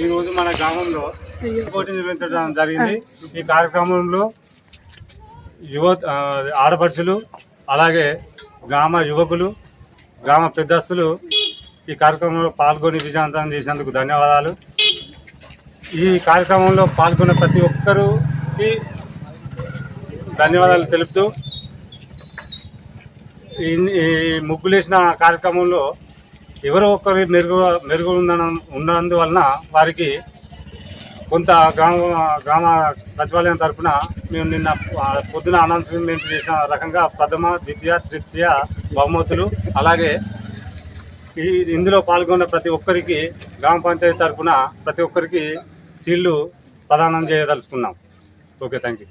ఈ రోజు మన గ్రామంలో పోటీ నిర్వహించడం జరిగింది. ఈ కార్యక్రమంలో యువ ఆడపడుచులు అలాగే గ్రామ యువకులు గ్రామ పెద్దస్తులు ఈ కార్యక్రమంలో పాల్గొని విజయవంతం చేసినందుకు ధన్యవాదాలు. ఈ కార్యక్రమంలో పాల్గొన్న ప్రతి ఒక్కరికి ధన్యవాదాలు తెలుపుతూ ఈ ఈ ముగ్గులేసిన కార్యక్రమంలో ఎవరో ఒకరి మెరుగు మెరుగు ఉన్న ఉన్నందువలన వారికి కొంత గ్రామ గ్రామ సచివాలయం తరఫున మేము నిన్న పొద్దున అనౌన్స్మెంట్ చేసిన రకంగా ప్రథమ ద్వితీయ తృతీయ బహుమతులు అలాగే ఈ ఇందులో పాల్గొన్న ప్రతి ఒక్కరికి గ్రామ పంచాయతీ తరఫున ప్రతి ఒక్కరికి సీళ్ళు ప్రదానం చేయదలుచుకున్నాం. ఓకే థ్యాంక్ యూ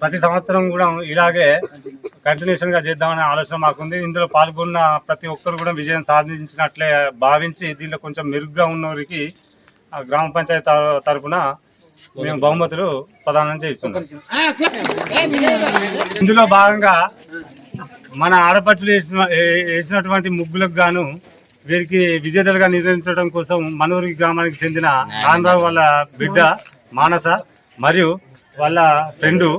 ప్రతి సంవత్సరం కూడా ఇలాగే కంటిన్యూషన్గా చేద్దామనే ఆలోచన మాకుంది. ఇందులో పాల్గొన్న ప్రతి ఒక్కరు కూడా విజయం సాధించినట్లే భావించి దీనిలో కొంచెం మెరుగ్గా ఉన్నవారికి గ్రామ పంచాయతీ తరఫున తరపున మేము బహుమతులు ప్రదానం చేస్తున్నాం. ఇందులో భాగంగా మన ఆడపడుచులు వేసిన వేసినటువంటి ముగ్గులకు గాను వీరికి విజేతలుగా నిర్వహించడం కోసం మనూరి గ్రామానికి చెందిన నాన్నరావు వాళ్ళ బిడ్డ మానస మరియు వాళ్ళ ఫ్రెండు.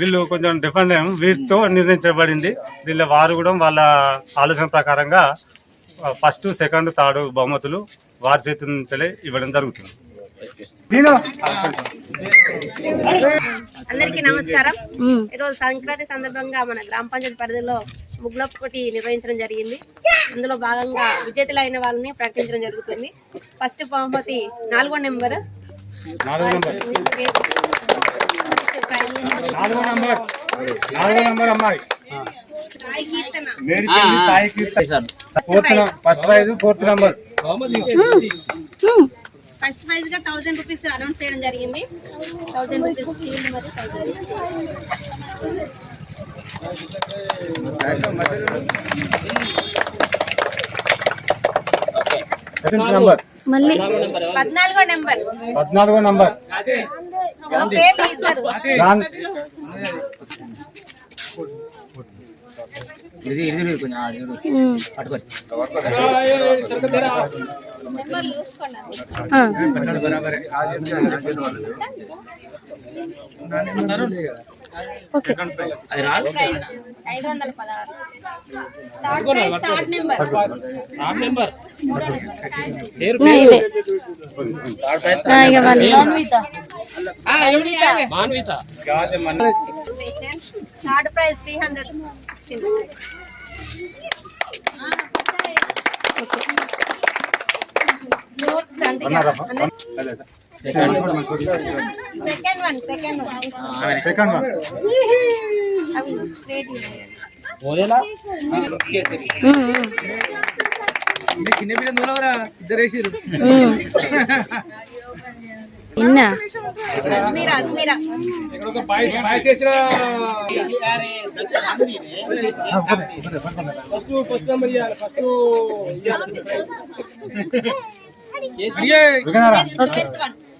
వీళ్ళు కొంచెం డిఫరెంట్ వీరితో నిర్ణయించబడింది. దీనిలో వారు కూడా వాళ్ళ ఆలోచన ప్రకారంగా ఫస్ట్ సెకండ్ థర్డ్ బహుమతులు వారి చేతుల నుంచే ఇవ్వడం జరుగుతుంది. అందరికీ నమస్కారం. ఈరోజు సంక్రాంతి సందర్భంగా మన గ్రామ పంచాయతీ పరిధిలో ముగ్గుల పోటీ నిర్వహించడం జరిగింది. అందులో భాగంగా విజేతలైన వాళ్ళని ప్రకటించడం జరుగుతుంది. ఫస్ట్ బహుమతి నాలుగో నెంబర్ నాలుగో నంబర్. నాలుగో నంబర్. నాలుగో నంబర్ అమ్మాయి. Medipalli Sai Keerthana. Fourth first prize fourth number. First ప్రైజ్గా thousand rupees announce చేయడం జరిగింది. Thousand rupees. Second number. మళ్ళీ పద్నాలుగో నెంబర్ పద్నాలుగో నంబర్. పేర్లు ఇద్దరు? జాన్ ఇది ఇది మీరు కొంచెం ఆడు, ఇడు. ఉమ్. ఓకే. ఐదు వందల పదహారు. Third third number third prize three hundred second one second one second one అవి ఉమ్, ఉమ్. చిన్న పిల్ల నూనెవరా ఇద్దరు వేసిరు విగనారా ఓకే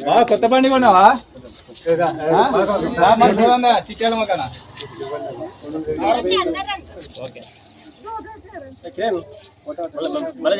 మేడం కొత్త బండి కొన్నావా చిట్టాల మొక్కన అందరూ మళ్ళీ